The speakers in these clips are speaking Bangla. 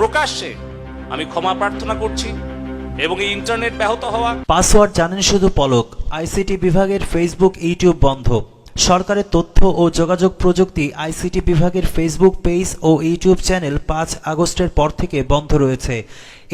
প্রকাশ্যে আমি ক্ষমা প্রার্থনা করছি এবং এই ইন্টারনেট ব্যাহত হওয়া পাসওয়ার্ড জানেন শুধু পলক। আইসিটি বিভাগের ফেসবুক, ইউটিউব বন্ধ। সরকারের তথ্য ও যোগাযোগ প্রযুক্তি আইসিটি বিভাগের ফেসবুক পেজ ও ইউটিউব চ্যানেল পাঁচ আগস্টের পর থেকে বন্ধ রয়েছে।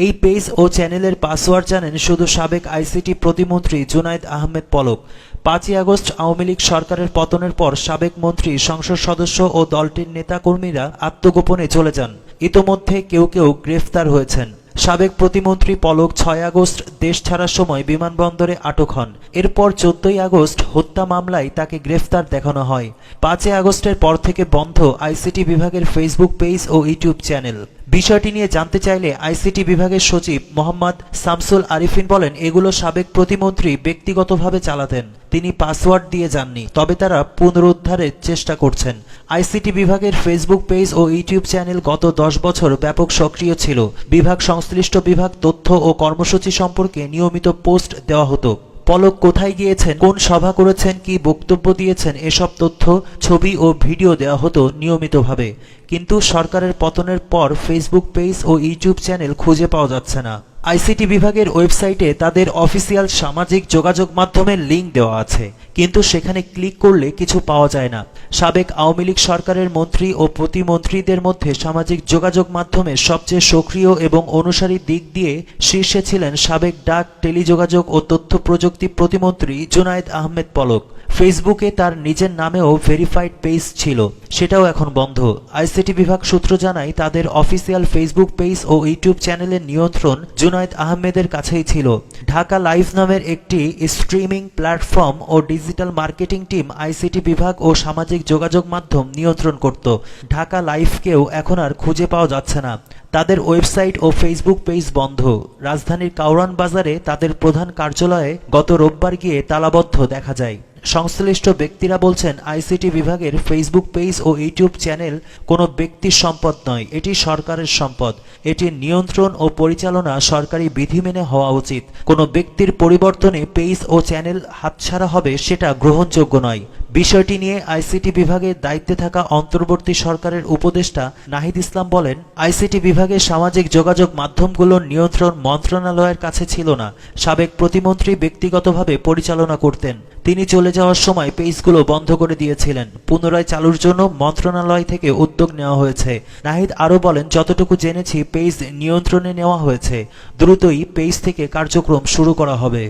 এই পেজ ও চ্যানেলের পাসওয়ার্ড জানেন শুধু সাবেক আইসিটি প্রতিমন্ত্রী জুনাইদ আহমেদ পলক। পাঁচই আগস্ট আওয়ামী লীগ সরকারের পতনের পর সাবেক মন্ত্রী, সংসদ সদস্য ও দলটির নেতাকর্মীরা আত্মগোপনে চলে যান। ইতোমধ্যে কেউ কেউ গ্রেফতার হয়েছেন। সাবেক প্রতিমন্ত্রী পলক ছয় আগস্ট দেশ ছাড়ার সময় বিমানবন্দরে আটক হন। এরপর চোদ্দই আগস্ট হত্যা মামলায় তাকে গ্রেফতার দেখানো হয়। পাঁচই আগস্টের পর থেকে বন্ধ আইসিটি বিভাগের ফেসবুক পেজ ও ইউটিউব চ্যানেল। বিষয়টি নিয়ে জানতে চাইলে আইসিটি বিভাগের সচিব মোহাম্মদ শামসুল আরিফিন বলেন, এগুলো সাবেক প্রতিমন্ত্রী ব্যক্তিগতভাবে চালাতেন। তিনি পাসওয়ার্ড দিয়ে যাননি, তবে তারা পুনরুদ্ধারের চেষ্টা করছেন। আইসিটি বিভাগের ফেসবুক পেজ ও ইউটিউব চ্যানেল গত দশ বছর ব্যাপক সক্রিয় ছিল। বিভাগ সংশ্লিষ্ট বিভাগ তথ্য ও কর্মসূচি সম্পর্কে নিয়মিত পোস্ট দেওয়া হতো। পলক কোথায় গিয়েছেন, কোন সভা করেছেন, কি বক্তব্য দিয়েছেন, এসব তথ্য, ছবি ও ভিডিও দেওয়া হতো নিয়মিতভাবে। কিন্তু সরকারের পতনের পর ফেসবুক পেজ ও ইউটিউব চ্যানেল খুঁজে পাওয়া যাচ্ছে না। আইসিটি বিভাগের ওয়েবসাইটে তাদের অফিসিয়াল সামাজিক যোগাযোগ মাধ্যমের লিঙ্ক দেওয়া আছে। কিন্তু সেখানে ক্লিক করলে কিছু পাওয়া যায় না। সাবেক আওয়ামী লীগ সরকারের মন্ত্রী ও প্রতিমন্ত্রীদের মধ্যে সামাজিক যোগাযোগ মাধ্যমে সবচেয়ে সক্রিয় এবং অনুসারী দিক দিয়ে শীর্ষে ছিলেন সাবেক ডাক, টেলিযোগাযোগ ও তথ্য প্রযুক্তি প্রতিমন্ত্রী জুনায়েদ আহমেদ পলক। ফেসবুকে তার নিজের নামেও ভেরিফাইড পেজ ছিল, সেটাও এখন বন্ধ। আইসিটি বিভাগ সূত্র জানায়, তাদের অফিসিয়াল ফেসবুক পেজ ও ইউটিউব চ্যানেলের নিয়ন্ত্রণ জুনায়েদ আহমেদের কাছেই ছিল। ঢাকা লাইভ নামের একটি স্ট্রিমিং প্ল্যাটফর্ম ও ডিজিটাল মার্কেটিং টিম আইসিটি বিভাগ ও সামাজিক যোগাযোগ মাধ্যম নিয়ন্ত্রণ করত। ঢাকা লাইভকেও এখন আর খুঁজে পাওয়া যাচ্ছে না। তাদের ওয়েবসাইট ও ফেসবুক পেজ বন্ধ। রাজধানীর কাউরান বাজারে তাদের প্রধান কার্যালয়ে গত রোববার গিয়ে তালাবদ্ধ দেখা যায়। সংশ্লিষ্ট ব্যক্তিরা বলছেন, আইসিটি বিভাগের ফেসবুক পেজ ও ইউটিউব চ্যানেল কোনো ব্যক্তির সম্পদ নয়, এটি সরকারের সম্পদ। এটির নিয়ন্ত্রণ ও পরিচালনা সরকারি বিধি মেনে হওয়া উচিত। কোনো ব্যক্তির পরিবর্তনে পেজ ও চ্যানেল হাতছাড়া হবে সেটা গ্রহণযোগ্য নয়। বিষয়টি নিয়ে আইসিটি বিভাগের দায়িত্বে থাকা অন্তর্বর্তী সরকারের উপদেষ্টা নাহিদ ইসলাম বলেন, আইসিটি বিভাগের সামাজিক যোগাযোগ মাধ্যমগুলোর নিয়ন্ত্রণ মন্ত্রণালয়ের কাছে ছিল না। সাবেক প্রতিমন্ত্রী ব্যক্তিগতভাবে পরিচালনা করতেন। তিনি চলে যাওয়ার সময় পেজগুলো বন্ধ করে দিয়েছিলেন। পুনরায় চালুর জন্য মন্ত্রণালয় থেকে উদ্যোগ নেওয়া হয়েছে। নাহিদ আরও বলেন, যতটুকু জেনেছি, পেজ নিয়ন্ত্রণে নেওয়া হয়েছে। দ্রুতই পেজ থেকে কার্যক্রম শুরু করা হবে।